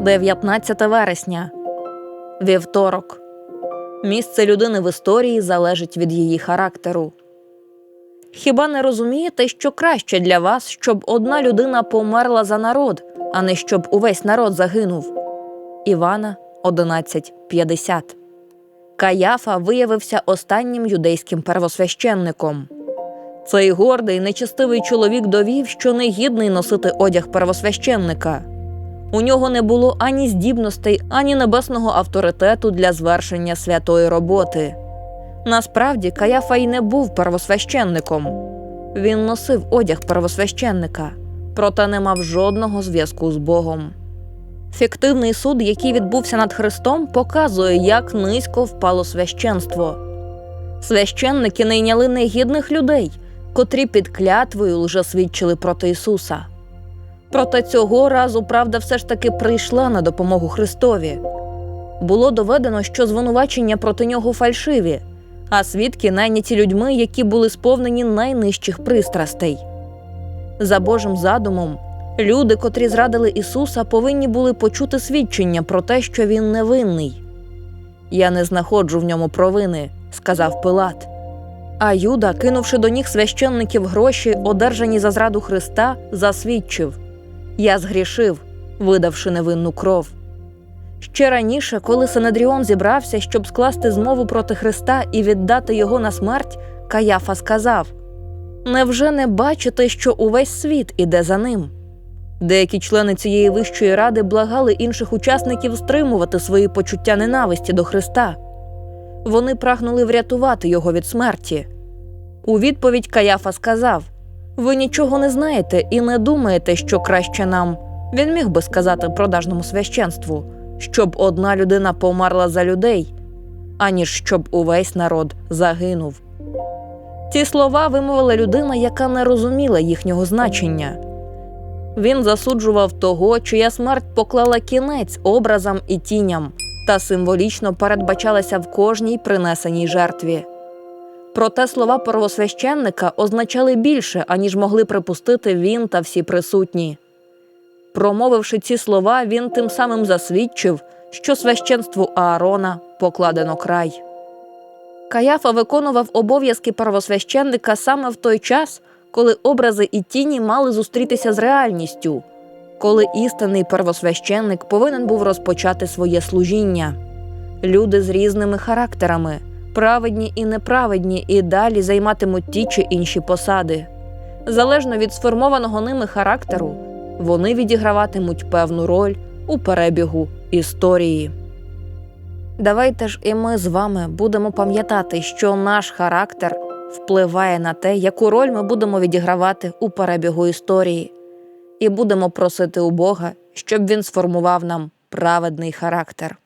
19 вересня. Вівторок. Місце людини в історії залежить від її характеру. Хіба не розумієте, що краще для вас, щоб одна людина померла за народ, а не щоб увесь народ загинув? Івана 11.50 Каяфа виявився останнім юдейським первосвященником. Цей гордий, нечестивий чоловік довів, що не гідний носити одяг первосвященника. У нього не було ані здібностей, ані небесного авторитету для звершення святої роботи. Насправді, Каяфа й не був первосвященником. Він носив одяг первосвященника, проте не мав жодного зв'язку з Богом. Фіктивний суд, який відбувся над Христом, показує, як низько впало священство. Священники найняли негідних людей, котрі під клятвою лжесвідчили проти Ісуса. Проте цього разу правда все ж таки прийшла на допомогу Христові. Було доведено, що звинувачення проти нього фальшиві, а свідки найняті людьми, які були сповнені найнижчих пристрастей. За Божим задумом, люди, котрі зрадили Ісуса, повинні були почути свідчення про те, що він невинний. Я не знаходжу в ньому провини, сказав Пилат. А Юда, кинувши до ніг священників гроші, одержані за зраду Христа, засвідчив Я згрішив, видавши невинну кров. Ще раніше, коли Синедріон зібрався, щоб скласти змову проти Христа і віддати його на смерть, Каяфа сказав: Невже не бачите, що увесь світ іде за ним? Деякі члени цієї вищої ради благали інших учасників стримувати свої почуття ненависті до Христа. Вони прагнули врятувати його від смерті. У відповідь Каяфа сказав: Ви нічого не знаєте і не думаєте, що краще нам. Він міг би сказати продажному священству, щоб одна людина померла за людей, аніж щоб увесь народ загинув. Ці слова вимовила людина, яка не розуміла їхнього значення. Він засуджував того, чия смерть поклала кінець образам і тіням та символічно передбачалася в кожній принесеній жертві. Проте слова первосвященника означали більше, аніж могли припустити він та всі присутні. Промовивши ці слова, він тим самим засвідчив, що священству Аарона покладено край. Каяфа виконував обов'язки первосвященника саме в той час, коли образи і тіні мали зустрітися з реальністю, коли істинний первосвященник повинен був розпочати своє служіння. Люди з різними характерами, праведні і неправедні, і далі займатимуть ті чи інші посади. Залежно від сформованого ними характеру, вони відіграватимуть певну роль у перебігу історії. Давайте ж і ми з вами будемо пам'ятати, що наш характер впливає на те, яку роль ми будемо відігравати у перебігу історії, і будемо просити у Бога, щоб він сформував нам праведний характер.